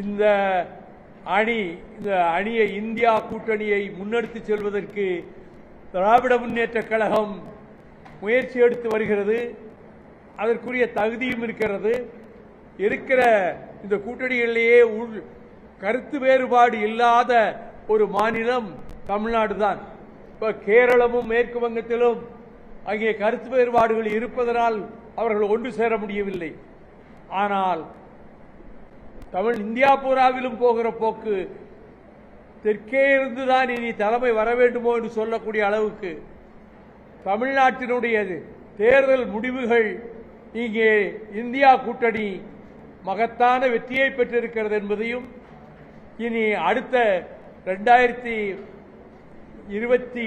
இந்த அணி இந்த அணியை இந்தியா கூட்டணியை முன்னெடுத்து செல்வதற்கு திராவிட முன்னேற்ற கழகம் முயற்சி எடுத்து வருகிறது. அதற்குரிய தகுதியும் இருக்கிறது. இருக்கிற இந்த கூட்டணிகளிலேயே உள் கருத்து வேறுபாடு இல்லாத ஒரு மாநிலம் தமிழ்நாடு தான் இப்போ கேரளமும் மேற்கு வங்கத்திலும் அங்கே கருத்து வேறுபாடுகள் இருப்பதனால் அவர்கள் ஒன்று சேர முடியவில்லை. ஆனால் தமிழ் இந்தியா பூராவிலும் போகிற போக்கு தெற்கே இருந்துதான் இனி தலைமை வர வேண்டுமோ என்று சொல்லக்கூடிய அளவுக்கு தமிழ்நாட்டினுடையது. தேர்தல் முடிவுகள் இங்கே இந்தியா கூட்டணி மகத்தான வெற்றியை பெற்றிருக்கிறது என்பதையும் இனி அடுத்த ரெண்டாயிரத்தி இருபத்தி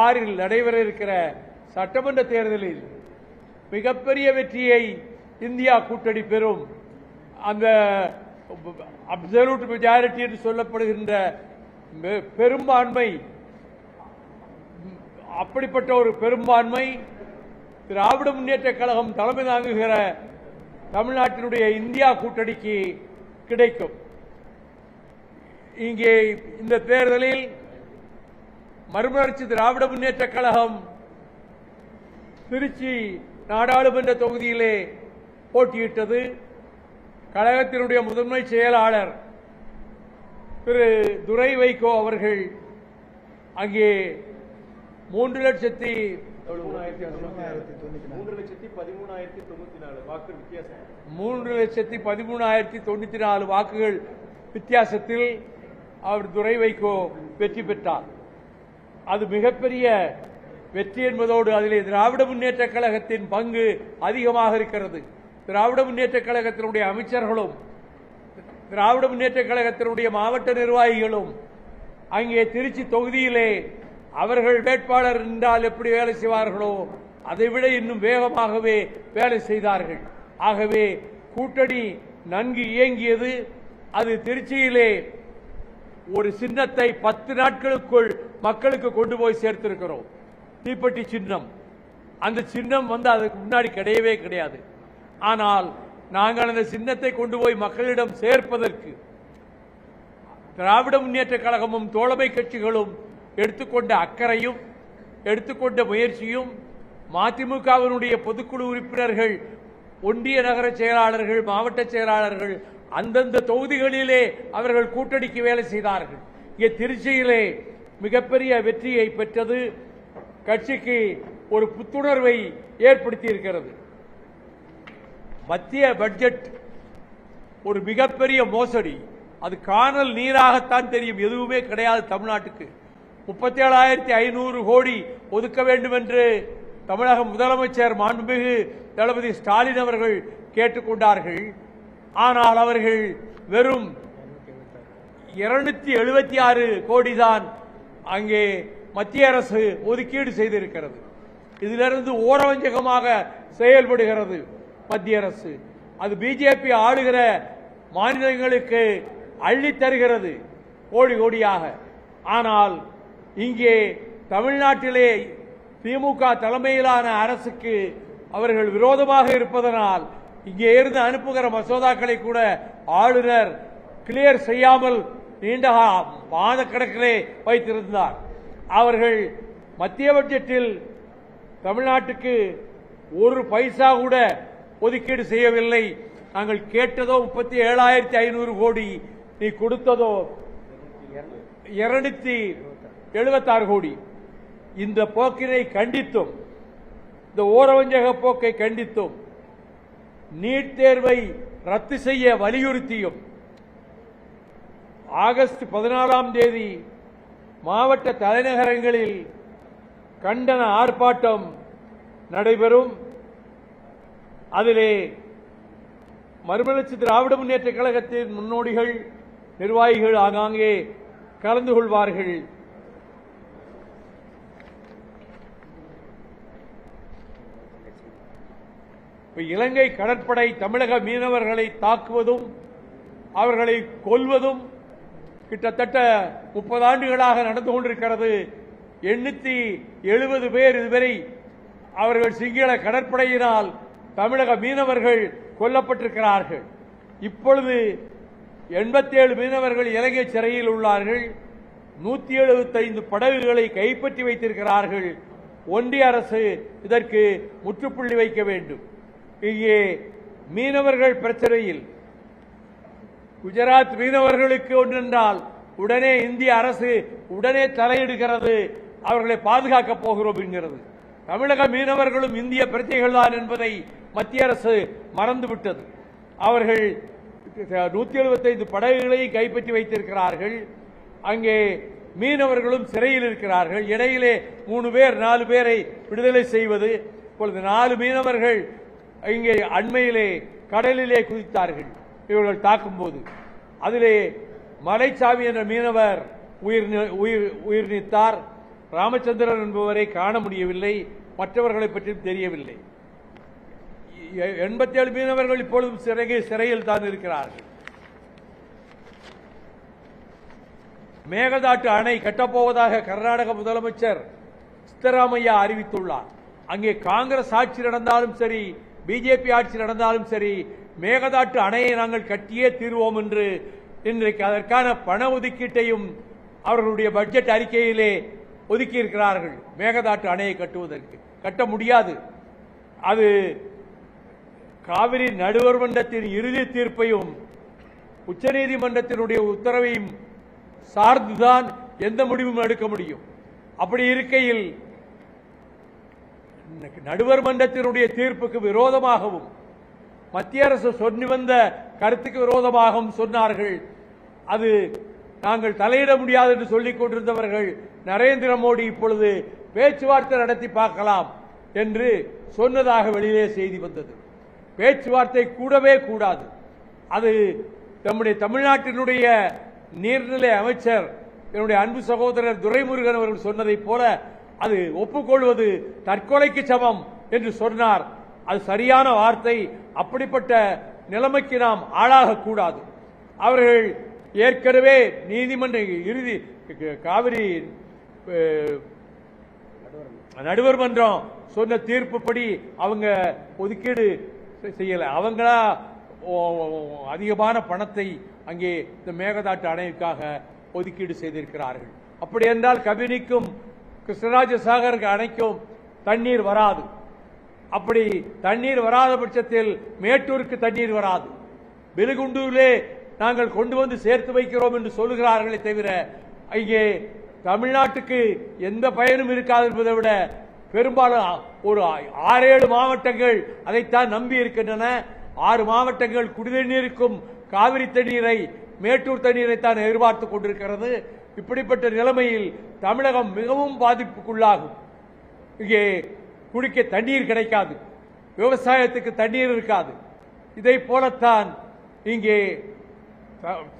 ஆறில் நடைபெற இருக்கிற சட்டமன்ற தேர்தலில் மிகப்பெரிய வெற்றியை இந்தியா கூட்டணி பெறும். அந்த அப்சல்யூட் மெஜாரிட்டி என்று சொல்லப்படுகின்ற பெ- பெரும்பான்மை அப்படிப்பட்ட ஒரு பெரும்பான்மை திராவிட முன்னேற்ற கழகம் தலைமை தாங்குகிற தமிழ்நாட்டினுடைய இந்தியா கூட்டணிக்கு கிடைக்கும். இங்கே இந்த தேர்தலில் மறுமலர்ச்சி திராவிட முன்னேற்ற கழகம் திருச்சி நாடாளுமன்ற தொகுதியிலே போட்டியிட்டது. கழகத்தினுடைய முதன்மை செயலாளர் திரு துரை வைகோ அவர்கள் அங்கே மூன்று லட்சத்தி மூன்று லட்சத்தி பதிமூணாயிரத்தி தொண்ணூத்தி நாலு வித்தியாசம் மூன்று லட்சத்தி பதிமூணாயிரத்தி தொண்ணூத்தி நாலு வாக்குகள் வித்தியாசத்தில் அவர் துரை வைகோ வெற்றி பெற்றார். அது மிகப்பெரிய வெற்றி என்பதோடு அதிலே திராவிட முன்னேற்ற கழகத்தின் பங்கு அதிகமாக இருக்கிறது. திராவிட முன்னேற்ற கழகத்தினுடைய அமைச்சர்களும் திராவிட முன்னேற்ற கழகத்தினுடைய மாவட்ட நிர்வாகிகளும் அங்கே திருச்சி தொகுதியிலே அவர்கள் வேட்பாளர் என்றால் எப்படி வேலை செய்வார்களோ அதைவிட இன்னும் வேகமாகவே வேலை செய்தார்கள். ஆகவே கூட்டணி நன்கு இயங்கியது. அது திருச்சியிலே ஒரு சின்னத்தை பத்து நாட்களுக்குள் மக்களுக்கு கொண்டு போய் சேர்த்திருக்கிறோம். தீப்பெட்டி சின்னம். அந்த சின்னம் வந்து அதுக்கு முன்னாடி கிடையவே கிடையாது. ஆனால் நாங்கள் அந்த சின்னத்தை கொண்டு போய் மக்களிடம் சேர்ப்பதற்கு திராவிட முன்னேற்ற கழகமும் தோழமை கட்சிகளும் எடுத்துக்கொண்ட அக்கறையும் எடுத்துக்கொண்ட முயற்சியும் மதிமுகவினுடைய பொதுக்குழு உறுப்பினர்கள் ஒன்றிய நகர செயலாளர்கள் மாவட்ட செயலாளர்கள் அந்தந்த தொகுதிகளிலே அவர்கள் கூட்டணிக்கு வேலை செய்தார்கள். இங்கே திருச்சியிலே மிகப்பெரிய வெற்றியை பெற்றது. கட்சிக்கு ஒரு புத்துணர்வை ஏற்படுத்தியிருக்கிறது. மத்திய பட்ஜெட் ஒரு மிகப்பெரிய மோசடி. அது காணல் நீராகத்தான் தெரியும். எதுவுமே கிடையாது தமிழ்நாட்டுக்கு. முப்பத்தி ஏழாயிரத்தி ஐநூறு கோடி ஒதுக்க வேண்டும் என்று தமிழக முதலமைச்சர் மாண்புமிகு தளபதி ஸ்டாலின் அவர்கள் கேட்டுக்கொண்டார்கள். ஆனால் அவர்கள் வெறும் இருநூத்தி எழுபத்தி ஆறு கோடி தான் அங்கே மத்திய அரசு ஒதுக்கீடு செய்திருக்கிறது. இதிலிருந்து ஓரவஞ்சகமாக செயல்படுகிறது. மத்திய அரசு. அது பிஜேபி ஆளுகிற மாநிலங்களுக்கு அள்ளி தருகிறது கோடி கோடியாக. ஆனால் இங்கே தமிழ்நாட்டிலே திமுக தலைமையிலான அரசுக்கு அவர்கள் விரோதமாக இருப்பதனால் இங்கே இருந்து அனுப்புகிற மசோதாக்களை கூட ஆளுநர் கிளியர் செய்யாமல் நீண்ட கா- மாதக்கணக்கிலே வைத்திருந்தார். அவர்கள் மத்திய பட்ஜெட்டில் தமிழ்நாட்டுக்கு ஒரு பைசா கூட ஒதுக்கீடு செய்யவில்லை. நாங்கள் கேட்டதோ முப்பத்தி ஏழாயிரத்தி ஐநூறு கோடி நீ கொடுத்ததோ இருநூத்தி எழுபத்தாறு கோடி. இந்த போக்கினை கண்டித்தும் இந்த ஓரவஞ்சக போக்கை கண்டித்தும் நீட் தேர்வை ரத்து செய்ய வலியுறுத்தியும் ஆகஸ்ட் பதினாலாம் தேதி மாவட்ட தலைநகரங்களில் கண்டன ஆர்ப்பாட்டம் நடைபெறும். அதிலே மறுமலர்ச்சி திராவிட முன்னேற்ற கழகத்தின் முன்னோடிகள் நிர்வாகிகள் ஆங்காங்கே கலந்து கொள்வார்கள். இலங்கை கடற்படை தமிழக மீனவர்களை தாக்குவதும் அவர்களை கொல்வதும் கிட்டத்தட்ட முப்பது ஆண்டுகளாக நடந்து கொண்டிருக்கிறது. எண்ணூத்தி எழுபது பேர் இதுவரை அவர்கள் சிங்கள கடற்படையினால் தமிழக மீனவர்கள் கொல்லப்பட்டிருக்கிறார்கள். இப்பொழுது எண்பத்தேழு மீனவர்கள் இலங்கை சிறையில் உள்ளார்கள். நூத்தி எழுபத்தைந்து படகுகளை கைப்பற்றி வைத்திருக்கிறார்கள். ஒன்றிய அரசு இதற்கு முற்றுப்புள்ளி வைக்க வேண்டும். இங்கே மீனவர்கள் பிரச்சனையில். குஜராத் மீனவர்களுக்கு ஒன்றென்றால் உடனே இந்திய அரசு உடனே தலையிடுகிறது. அவர்களை பாதுகாக்கப் போகிறோம் என்கிறது. தமிழக மீனவர்களும் இந்திய பிரச்சனைகள் தான் என்பதை மத்திய அரசு மறந்துவிட்டது. அவர்கள் நூத்தி எழுபத்தைந்து படகுகளை கைப்பற்றி வைத்திருக்கிறார்கள். அங்கே மீனவர்களும் சிறையில் இருக்கிறார்கள். இடையிலே மூணு பேர் நாலு பேரை விடுதலை செய்வது. இப்பொழுது நாலு மீனவர்கள் இங்கே அண்மையிலே கடலிலே குதித்தார்கள். இவர்கள் தாக்கும்போது. அதிலே மலைச்சாமி என்ற மீனவர் உயிர் உயிர் உயிர் நீத்தார். ராமச்சந்திரன் என்பவரை காண முடியவில்லை. மற்றவர்களை பற்றியும் தெரியவில்லை. எண்பத்தி ஏழு மீனவர்கள் இப்பொழுதும் சிறகு சிறையில் தான் இருக்கிறார்கள். மேகதாட்டு அணை கட்டப்போவதாக கர்நாடக முதலமைச்சர் சித்தராமையா அறிவித்துள்ளார். அங்கே காங்கிரஸ் ஆட்சி நடந்தாலும் சரி பிஜேபி ஆட்சி நடந்தாலும் சரி மேகதாட்டு அணையை நாங்கள் கட்டியே தீர்வோம் என்று இன்றைக்கு அதற்கான பண ஒதுக்கீட்டையும் அவர்களுடைய பட்ஜெட் அறிக்கையிலே ஒதுக்கி இருக்கிறார்கள் மேகதாட்டு அணையை கட்டுவதற்கு. கட்ட முடியாது. அது காவிரி நடுவர் மன்றத்தின் இறுதி தீர்ப்பையும் உச்சநீதிமன்றத்தினுடைய உத்தரவையும் சார்ந்துதான் எந்த முடிவும் எடுக்க முடியும்? அப்படி இருக்கையில் நடுவர் மன்றத்தினுடைய தீர்ப்புக்கு விரோதமாகவும் மத்திய அரசு சொல்லி வந்த கருத்துக்கு விரோதமாகவும் சொன்னார்கள். அது நாங்கள் தலையிட முடியாது என்று சொல்லிக் கொண்டிருந்தவர்கள் நரேந்திர மோடி இப்பொழுது பேச்சுவார்த்தை நடத்தி பார்க்கலாம் என்று சொன்னதாக வெளியிலே செய்தி வந்தது. பேச்சுவார்த்தை கூடவே கூடாது. அது நம்முடைய தமிழ்நாட்டினுடைய நீர்நிலை அமைச்சர் என்னுடைய அன்பு சகோதரர் துரைமுருகன் அவர்கள் சொன்னதைப் போல அது ஒப்புக்கொள்வது தற்கொலைக்கு சமம் என்று சொன்னார். அது சரியான வார்த்தை. அப்படிப்பட்ட நிலைமைக்கு நாம் ஆளாகக்கூடாது அவர்கள் ஏற்கனவே நீதிமன்ற இறுதி காவிரி நடுவர் மன்றம் சொன்ன தீர்ப்புப்படி அவங்க ஒதுக்கீடு செய்யலை. அவங்களா அதிகமான பணத்தை அங்கே இந்த மேகதாட்டு அணைக்காக ஒதுக்கீடு செய்திருக்கிறார்கள். அப்படி என்றால் கபினிக்கும் கிருஷ்ணராஜ சாகர் அணைக்கும் தண்ணீர் வராது. அப்படி தண்ணீர் வராத பட்சத்தில் மேட்டூருக்கு தண்ணீர் வராது. பெலுகுண்டூரிலே நாங்கள் கொண்டு வந்து சேர்த்து வைக்கிறோம் என்று சொல்லுகிறார்களே தவிர இங்கே தமிழ்நாட்டுக்கு எந்த பயனும் இருக்காது என்பதை விட பெரும்பாலும் ஒரு ஆறு ஏழு மாவட்டங்கள் அதைத்தான் நம்பி இருக்கின்றன. ஆறு மாவட்டங்கள் குடிநீருக்கும் காவிரி தண்ணீரை மேட்டூர் தண்ணீரை தான் எதிர்பார்த்துக் கொண்டிருக்கிறது. இப்படிப்பட்ட நிலைமையில் தமிழகம் மிகவும் பாதிப்புக்குள்ளாகும். இங்கே குடிக்க தண்ணீர் கிடைக்காது. விவசாயத்துக்கு தண்ணீர் இருக்காது. இதை போலத்தான் இங்கே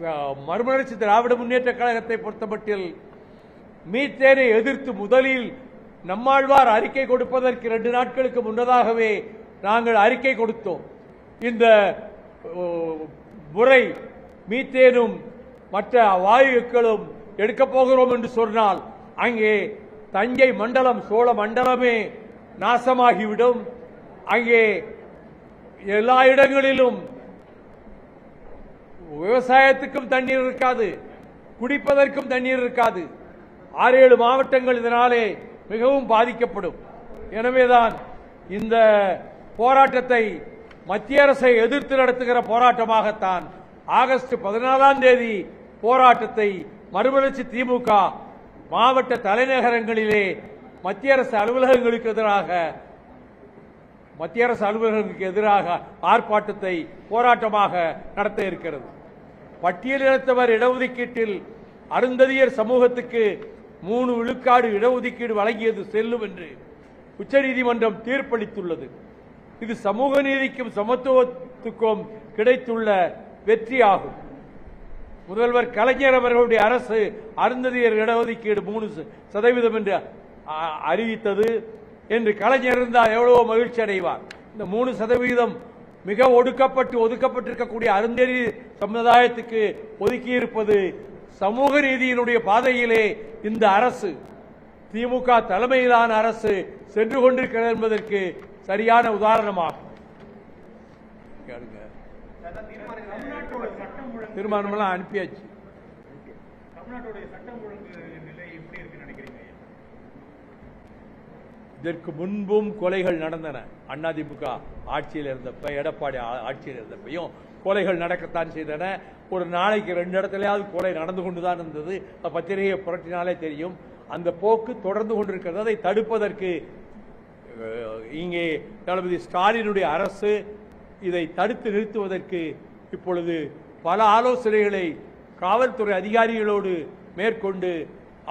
த- மறுமலர்ச்சி திராவிட முன்னேற்ற கழகத்தை பொறுத்தமட்டில் மீத்தேனை எதிர்த்து முதலில் நம்மாழ்வார் அறிக்கை கொடுப்பதற்கு ரெண்டு நாட்களுக்கு முன்னதாகவே நாங்கள் அறிக்கை கொடுத்தோம். இந்த முறை மீத்தேனும் மற்ற வாயுக்களும் எடுக்கப் போகிறோம் என்று சொன்னால் அங்கே தஞ்சை மண்டலம் சோழ மண்டலமே நாசமாகிவிடும். அங்கே எல்லா இடங்களிலும் விவசாயத்துக்கும் தண்ணீர் இருக்காது குடிப்பதற்கும் தண்ணீர் இருக்காது. ஆறு ஏழு மாவட்டங்கள் இதனாலே மிகவும் பாதிக்கப்படும். எனவேதான் இந்த போராட்டத்தை மத்திய அரசை எதிர்த்து நடத்துகிற போராட்டமாகத்தான் ஆகஸ்ட் பதினாலாம் தேதி போராட்டத்தை மறுமலர்ச்சி திமுக மாவட்ட தலைநகரங்களிலே மத்திய அரசு அலுவலகங்களுக்கு எதிராக மத்திய அரசு அலுவலர்களுக்கு எதிராக ஆர்ப்பாட்டத்தை போராட்டமாக நடத்த இருக்கிறது. பட்டியலினத்தவர் இடஒதுக்கீட்டில் அருந்ததியர் சமூகத்துக்கு மூணு விழுக்காடு இடஒதுக்கீடு வழங்கியது செல்லும் என்று உச்சநீதிமன்றம் தீர்ப்பளித்துள்ளது. இது சமூக நீதிக்கும் சமத்துவத்துக்கும் கிடைத்துள்ள வெற்றியாகும். முதல்வர் கலைஞர் அவர்களுடைய அரசு அருந்ததியர் இடஒதுக்கீடு மூணு ச- சதவீதம் என்று அ- அறிவித்தது என்று கலைஞர் இருந்தால் எவ்வளவோ மகிழ்ச்சி அடைவார். இந்த மூணு சதவீதம் மிக ஒடுக்கப்பட்டு ஒதுக்கப்பட்டிருக்கக்கூடிய அருந்ததி சமுதாயத்துக்கு ஒதுக்கியிருப்பது சமூக நீதியினுடைய பாதையிலே இந்த அரசு திமுக தலைமையிலான அரசு சென்று கொண்டிருக்கிறது என்பதற்கு சரியான உதாரணமாகும் தீர்மானம் தீர்மானமெல்லாம் அனுப்பியாச்சு. இதற்கு முன்பும் கொலைகள் நடந்தன. அதிமுக ஆட்சியில் இருந்தப்ப எடப்பாடி ஆட்சியில் இருந்தப்பையும் கொலைகள் நடக்கத்தான் செய்தன. ஒரு நாளைக்கு ரெண்டு இடத்துலயாவது கொலை நடந்து கொண்டுதான் இருந்தது. பத்திரிகையை புரட்டினாலே தெரியும். அந்த போக்கு தொடர்ந்து கொண்டிருக்கிறது. அதை தடுப்பதற்கு இங்கே தளபதி ஸ்டாலினுடைய அரசு இதை தடுத்து நிறுத்துவதற்கு இப்பொழுது பல ஆலோசனைகளை காவல்துறை அதிகாரிகளோடு மேற்கொண்டு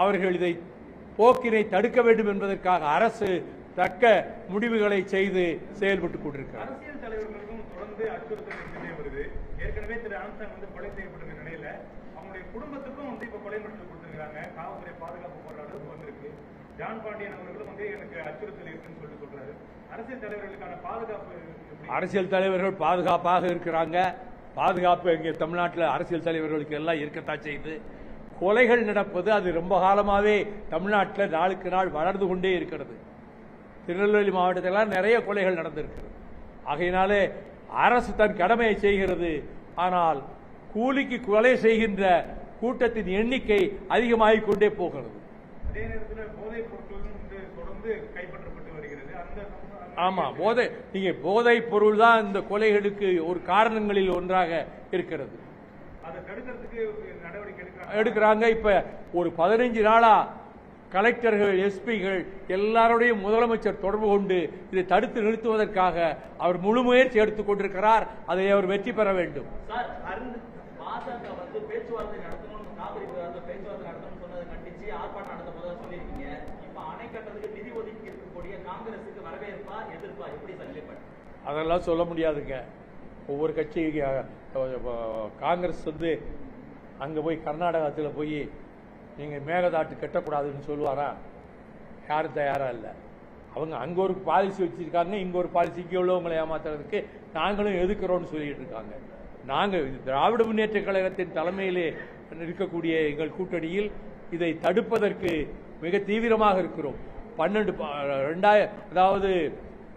அவர்கள் இதை போக்கினை தடுக்க வேண்டும் என்பதற்காக அரசு தக்க முடிவுகளை செய்து செயல்பட்டுக் கொண்டிருக்கிறார் தொடர்ந்து அச்சுறுத்தல் இருந்துட்டே வருது. ஏற்கனவே திரு அனந்த்சாமி வந்து கொலை செய்யப்பட்டிருக்க நிலையில அவங்களுடைய குடும்பத்துக்கும் வந்து இப்ப கொலை மிரட்டல் கொடுத்துருக்காங்க காவல்துறை பாதுகாப்பு போடுற அளவுக்கு வந்திருக்கு. ஜான் பாண்டியன் அவர்களும் வந்து எனக்கு அச்சுறுத்தல் இருக்குன்னு சொல்லி சொல்றாரு. அரசியல் தலைவர்களுக்கான பாதுகாப்பு அரசியல் தலைவர்கள் பாதுகாப்பாக இருக்கிறாங்க. பாதுகாப்பு இங்கே தமிழ்நாட்டில் அரசியல் தலைவர்களுக்கு எல்லாம் இருக்கத்தான் செய்யுது. கொலைகள் நடப்பது அது ரொம்ப காலமாகவே தமிழ்நாட்டில் நாளுக்கு நாள் வளர்ந்து கொண்டே இருக்கிறது. திருநெல்வேலி மாவட்டத்திலாம் நிறைய கொலைகள் நடந்திருக்கிறது ஆகையினாலே அரசு தன் கடமையை செய்கிறது. ஆனால் கூலிக்கு கொலை செய்கின்ற கூட்டத்தின் எண்ணிக்கை அதிகமாகிக் கொண்டே போகிறது. அதே நேரத்துல போதைப் பொருட்களும் வந்து தொடர்ந்து கைப்பற்றப்பட்டு வருகிறது. அந்த அந்த- ஆமா போதை நீங்க போதை பொருள் தான் இந்த கொலைகளுக்கு ஒரு காரணங்களில் ஒன்றாக இருக்கிறது. எடுக்கிறாங்க. இப்ப ஒரு பதினைஞ்சு நாளா கலெக்டர்கள் எஸ்பிகள் எல்லாரோடையும் முதலமைச்சர் தொடர்பு கொண்டு இதை தடுத்து நிறுத்துவதற்காக அவர் முழு முயற்சி எடுத்துக் கொண்டிருக்கிறார். அதை அவர் வெற்றி பெற வேண்டும். அதெல்லாம் சொல்ல முடியாதுங்க. ஒவ்வொரு கட்சி காங்கிரஸ் வந்து அங்க போய் கர்நாடகத்தில் போய் நீங்கள் மேகதாட்டு கட்டக்கூடாதுன்னு சொல்லுவாரா? யாரும் தயாராக இல்லை. அவங்க அங்கே ஒரு பாலிசி வச்சுருக்காங்க இங்கே ஒரு பாலிசி இங்கே உள்ளவங்களை ஏமாத்துறதுக்கு நாங்களும் எதுக்குறோம்னு சொல்லிட்டு இருக்காங்க. நாங்கள் இது திராவிட முன்னேற்ற கழகத்தின் தலைமையிலே இருக்கக்கூடிய எங்கள் கூட்டணியில் இதை தடுப்பதற்கு மிக தீவிரமாக இருக்கிறோம். பன்னெண்டு ரெண்டாய அதாவது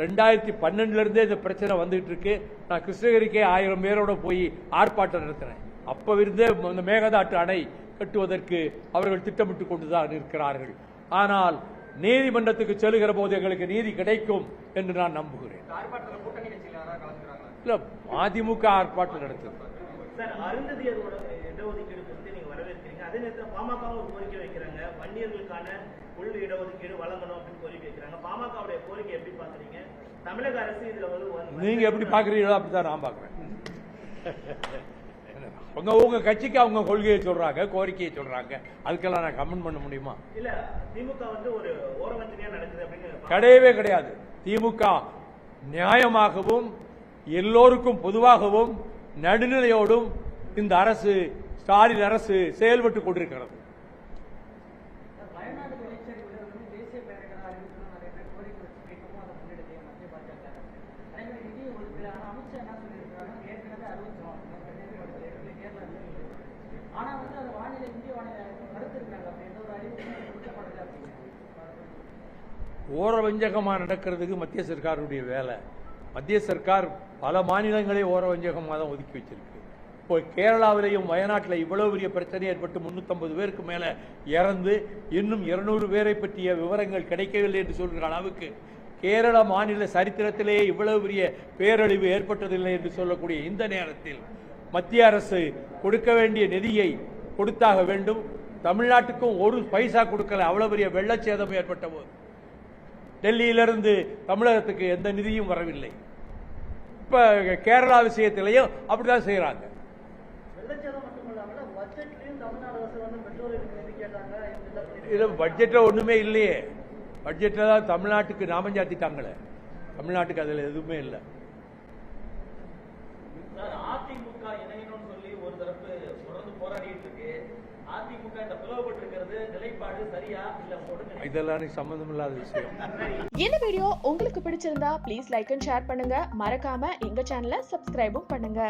ரெண்டாயிரத்தி பன்னெண்டுலேருந்தே இந்த பிரச்சனை வந்துகிட்டு இருக்கு. நான் கிருஷ்ணகிரிக்கே ஆயிரம் பேரோட போய் ஆர்ப்பாட்டம் நடத்தினேன். அப்போ இருந்தே இந்த மேகதாட்டு அணை கட்டுவதற்கு அவர்கள் திட்டமிட்டு கொண்டுதான் இருக்கிறார்கள். ஆனால் நீதிமன்றத்துக்கு செல்லுகிற போது எங்களுக்கு நீதி கிடைக்கும் என்று நான் நம்புகிறேன். இல்ல அதிமுக ஆர்ப்பாட்டம் வந்து- நீங்க எப்படி பாக்குறீங்களோ அப்படித்தான் நான் பாக்குறேன் உங்க உங்க கட்சிக்கு அவங்க கொள்கையை சொல்றாங்க கோரிக்கையை சொல்றாங்க. அதுக்கெல்லாம் நான் கமெண்ட் பண்ண முடியுமா? இல்ல திமுக வந்து ஒரு ஓரவஞ்சனையா நடக்குது அப்படின்னு கிடையவே கிடையாது. திமுக நியாயமாகவும் எல்லோருக்கும் பொதுவாகவும் நடுநிலையோடும் இந்த அரசு ஸ்டாலின் அரசு செயல்பட்டு கொண்டிருக்கிறது. ஓர வஞ்சகமாக நடக்கிறதுக்கு மத்திய சர்க்காருடைய வேலை. மத்திய சர்க்கார் பல மாநிலங்களே ஓர வஞ்சகமாக தான் ஒதுக்கி வச்சிருக்கு. இப்போ கேரளாவிலையும் வயநாட்டில் இவ்வளவு பெரிய பிரச்சனை ஏற்பட்டு 350 பேருக்கு மேலே இறந்து இன்னும் 200 பேரை பற்றிய விவரங்கள் கிடைக்கவில்லை என்று சொல்கிற அளவுக்கு கேரள மாநில சரித்திரத்திலேயே இவ்வளவு பெரிய பேரழிவு ஏற்பட்டதில்லை என்று சொல்லக்கூடிய இந்த நேரத்தில் மத்திய அரசு கொடுக்க வேண்டிய நிதியை கொடுத்தாக வேண்டும். தமிழ்நாட்டுக்கும் ஒரு பைசா கொடுக்கல. அவ்வளவு பெரிய வெள்ளச்சேதம் ஏற்பட்ட போது. டெல்லியிலிருந்து தமிழகத்துக்கு எந்த நிதியும் வரவில்லை. இப்ப கேரளா விஷயத்திலையும் பெட்ரோலுக்கு நிதி கேட்டாங்க. இது பட்ஜெட்ல ஒண்ணுமே இல்லையே. பட்ஜெட்ல தான் தமிழ்நாட்டுக்கு நாமஞ்சாத்திட்டாங்களே தமிழ்நாட்டுக்கு அதுல எதுவுமே இல்லை சார் அதிமுக இணையணும்னு சொல்லி ஒரு தரப்பு தொடர்ந்து போராடிட்டு இருக்கு அதிமுக இந்த பிளவுபட்டிருக்கிறது நிலைப்பாடு சரியா இல்ல ஒடுங்க இதெல்லாம் சம்பந்தம் இல்லாத விஷயம். இந்த வீடியோ உங்களுக்கு பிடிச்சிருந்தா ப்ளீஸ் லைக் அண்ட் ஷேர் பண்ணுங்க. மறக்காம எங்க சேனலை சப்ஸ்கிரைபும் பண்ணுங்க.